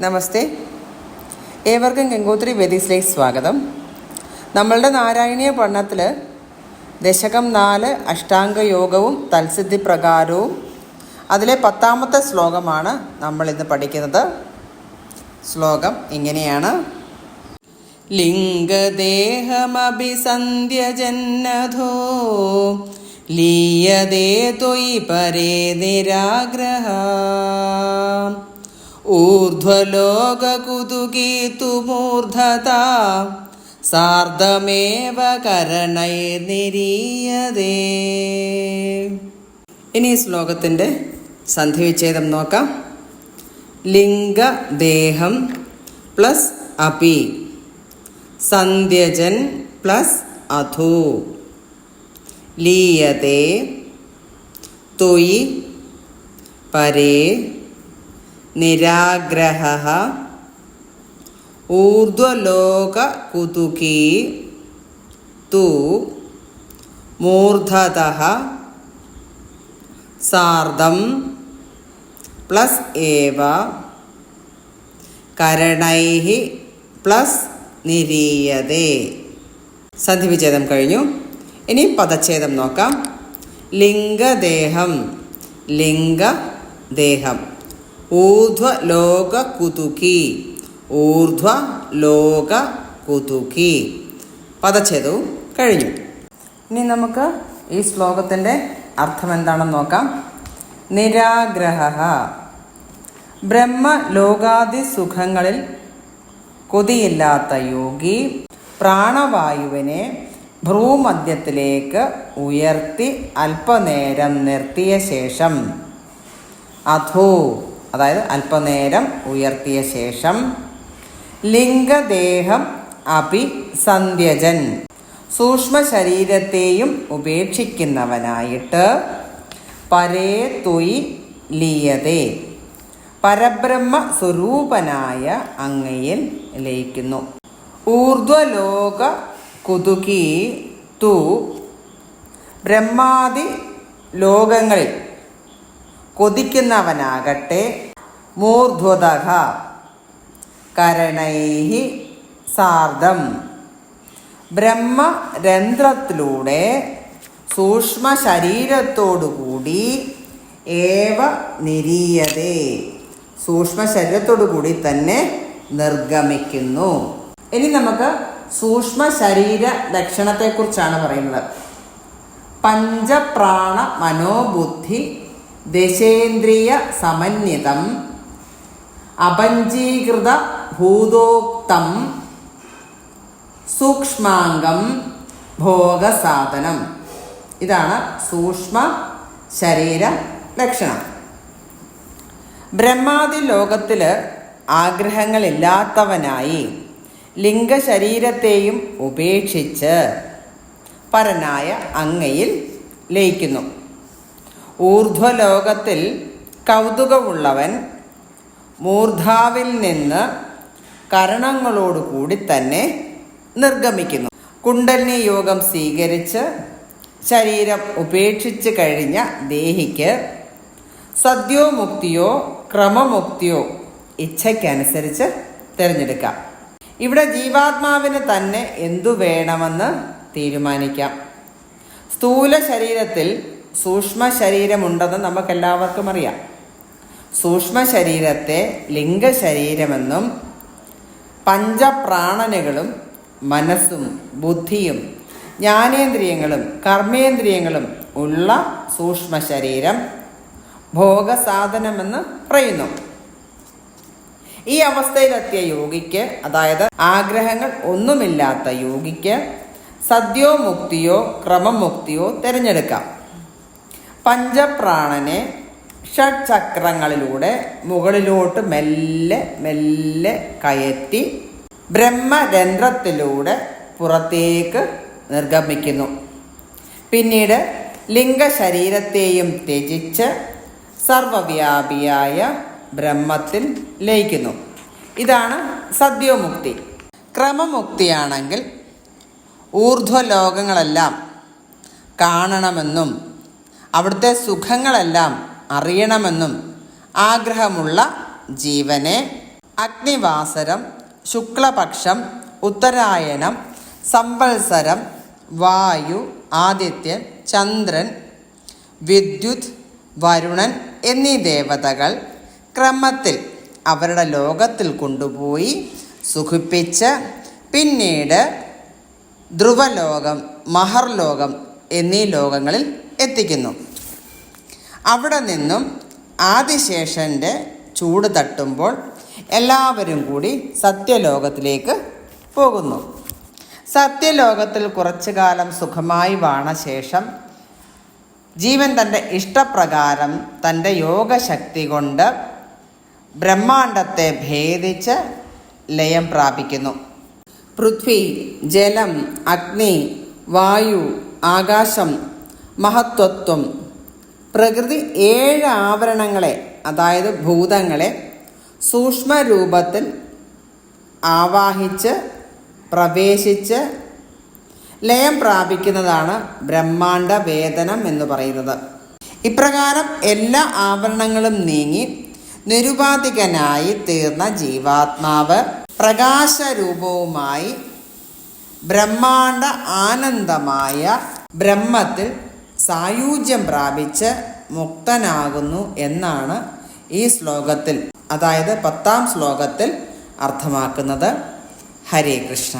നമസ്തേ. ഏവർക്കും ഗംഗോത്രി വേദീസിലേക്ക് സ്വാഗതം. നമ്മളുടെ നാരായണീയ പഠനത്തിൽ ദശകം നാല് അഷ്ടാംഗ യോഗവും തൽസിദ്ധി പ്രകാരവും അതിലെ പത്താമത്തെ ശ്ലോകമാണ് നമ്മൾ ഇന്ന് പഠിക്കുന്നത്. ശ്ലോകം ഇങ്ങനെയാണ്. ലിംഗദേഹമഭിസന്ധ്യജന്നധോ ലീയതേ ത്വയി പരേ നിരാഗ്രഹ. ഊർധ്വലോകകുതുകീതുമൂർധത. സാർദ്ധമേവ കരണൈർനിരീയതേ ഇനി ഈ ശ്ലോകത്തിന്റെ സന്ധിവിച്ഛേദം നോക്കാം. ലിംഗദേഹം പ്ലസ് അപി. സന്ധ്യജൻ പ്ലസ് അധു. ലീയതേ. തൊയി. പരേ. നിരാഗ്രഹ ഊർധ്വലോകകുതുകീ തു മൂർധത സാർദ്ധം പ്ലസ് ഏവ കരണൈ പ്ലസ് നിരീയതേ. സന്ധിവിച്ഛേദം കഴിഞ്ഞു. ഇനി പദച്ഛേദം നോക്കാം. ലിംഗദേഹം ലിംഗദേഹം. ഊർധ്വലോക കുതുകി ഊർധ്വ ലോക കുതുക്കി പദച്ഛേദവും കഴിഞ്ഞു. ഇനി നമുക്ക് ഈ ശ്ലോകത്തിന്റെ അർത്ഥം എന്താണെന്ന് നോക്കാം. നിരാഗ്രഹ. ബ്രഹ്മലോകാദി സുഖങ്ങളിൽ കൊതിയില്ലാത്ത യോഗി പ്രാണവായുവിനെ ഭ്രൂമധ്യത്തിലേക്ക് ഉയർത്തി അല്പനേരം നിർത്തിയ ശേഷം അധോ അതായത് അല്പനേരം ഉയർത്തിയ ശേഷം ലിംഗദേഹം അഭിസന്ധ്യജൻ. സൂക്ഷ്മ ശരീരത്തെയും ഉപേക്ഷിക്കുന്നവനായിട്ട് പരേ തുയി ലീയതേ. പരബ്രഹ്മ സ്വരൂപനായ അങ്ങയിൽ ലയിക്കുന്നു. ഊർധ്വലോക കുതുകി തു ബ്രഹ്മാദി ലോകങ്ങളിൽ കൊതിക്കുന്നവനാകട്ടെ മൂർധ്വതഃ കരണൈ സാർദ്ധം. ബ്രഹ്മരന്ധ്രത്തിലൂടെ സൂക്ഷ്മ ശരീരത്തോടുകൂടി ഏവ നിരീയതേ. സൂക്ഷ്മ ശരീരത്തോടുകൂടി തന്നെ നിർഗമിക്കുന്നു. ഇനി നമുക്ക് സൂക്ഷ്മ ശരീര ലക്ഷണത്തെക്കുറിച്ചാണ് പറയുന്നത്. പഞ്ചപ്രാണ മനോബുദ്ധി ദശേന്ദ്രിയ സമന്വിതം അപഞ്ചീകൃത ഭൂതോക്തം സൂക്ഷ്മാംഗം ഭോഗസാധനം. ഇതാണ് സൂക്ഷ്മ ശരീര ലക്ഷണം. ബ്രഹ്മാദി ലോകത്തിൽ ആഗ്രഹങ്ങളില്ലാത്തവനായി ലിംഗശരീരത്തെയും ഉപേക്ഷിച്ച് പരനായ അങ്ങയിൽ ലയിക്കുന്നു. ഊർധ്വലോകത്തിൽ കൗതുകമുള്ളവൻ മൂർധാവിൽ നിന്ന് കരണങ്ങളോടുകൂടി തന്നെ നിർഗമിക്കുന്നു. കുണ്ടലിനി യോഗം സ്വീകരിച്ച് ശരീരം ഉപേക്ഷിച്ച് കഴിഞ്ഞ ദേഹിക്ക് സദ്യോമുക്തിയോ ക്രമമുക്തിയോ ഇച്ഛയ്ക്കനുസരിച്ച് തിരഞ്ഞെടുക്കാം. ഇവിടെ ജീവാത്മാവിന് തന്നെ എന്തു വേണമെന്ന് തീരുമാനിക്കാം. സ്ഥൂല ശരീരത്തിൽ സൂക്ഷ്മ ശരീരമുണ്ടെന്ന് നമുക്കെല്ലാവർക്കും അറിയാം. സൂക്ഷ്മ ശരീരത്തെ ലിംഗശരീരമെന്നും പഞ്ചപ്രാണനുകളും മനസ്സും ബുദ്ധിയും ജ്ഞാനേന്ദ്രിയങ്ങളും കർമ്മേന്ദ്രിയങ്ങളും ഉള്ള സൂക്ഷ്മ ശരീരം ഭോഗസാധനമെന്ന് പറയുന്നു. ഈ അവസ്ഥയിലെത്തിയ യോഗിക്ക് അതായത് ആഗ്രഹങ്ങൾ ഒന്നുമില്ലാത്ത യോഗിക്ക് സദ്യോ മുക്തിയോ ക്രമമുക്തിയോ തിരഞ്ഞെടുക്കാം. പഞ്ചപ്രാണനെ ഷഡ്ചക്രങ്ങളിലൂടെ മുകളിലോട്ട് മെല്ലെ മെല്ലെ കയറ്റി ബ്രഹ്മരന്ധ്രത്തിലൂടെ പുറത്തേക്ക് നിർഗമിക്കുന്നു. പിന്നീട് ലിംഗശരീരത്തെയും ത്യജിച്ച് സർവവ്യാപിയായ ബ്രഹ്മത്തിൽ ലയിക്കുന്നു. ഇതാണ് സദ്യോമുക്തി. ക്രമമുക്തിയാണെങ്കിൽ ഊർധ്വലോകങ്ങളെല്ലാം കാണണമെന്നും അവിടുത്തെ സുഖങ്ങളെല്ലാം അറിയണമെന്നും ആഗ്രഹമുള്ള ജീവനെ അഗ്നിവാസരം ശുക്ലപക്ഷം ഉത്തരായണം സംവത്സരം വായു ആദിത്യൻ ചന്ദ്രൻ വിദ്യുത് വരുണൻ എന്നീ ദേവതകൾ ക്രമത്തിൽ അവരുടെ ലോകത്തിൽ കൊണ്ടുപോയി സുഖിപ്പിച്ച് പിന്നീട് ധ്രുവലോകം മഹർലോകം എന്നീ ലോകങ്ങളിൽ എത്തിക്കുന്നു. അവിടെ നിന്നും ആദിശേഷന്റെ ചൂട് തട്ടുമ്പോൾ എല്ലാവരും കൂടി സത്യലോകത്തിലേക്ക് പോകുന്നു. സത്യലോകത്തിൽ കുറച്ചു കാലം സുഖമായി വാണ ശേഷം ജീവൻ തന്റെ ഇഷ്ടപ്രകാരം തന്റെ യോഗശക്തി കൊണ്ട് ബ്രഹ്മാണ്ടത്തെ ഭേദിച്ച് ലയം പ്രാപിക്കുന്നു. പൃഥ്വി ജലം അഗ്നി വായു ആകാശം മഹത്വത്വം പ്രകൃതി ഏഴ് ആവരണങ്ങളെ അതായത് ഭൂതങ്ങളെ സൂക്ഷ്മരൂപത്തിൽ ആവാഹിച്ച് പ്രവേശിച്ച് ലയം പ്രാപിക്കുന്നതാണ് ബ്രഹ്മാണ്ട വേദനം എന്ന് പറയുന്നത്. ഇപ്രകാരം എല്ലാ ആവരണങ്ങളും നീങ്ങി നിരുപാധികനായി തീർന്ന ജീവാത്മാവ് പ്രകാശരൂപവുമായി ബ്രഹ്മാണ്ട ആനന്ദമായ ബ്രഹ്മത്തിൽ സായുജ്യം പ്രാപിച്ച് മുക്തനാകുന്നു എന്നാണ് ഈ ശ്ലോകത്തിൽ അതായത് പത്താം ശ്ലോകത്തിൽ അർത്ഥമാക്കുന്നത്. ഹരേ കൃഷ്ണ.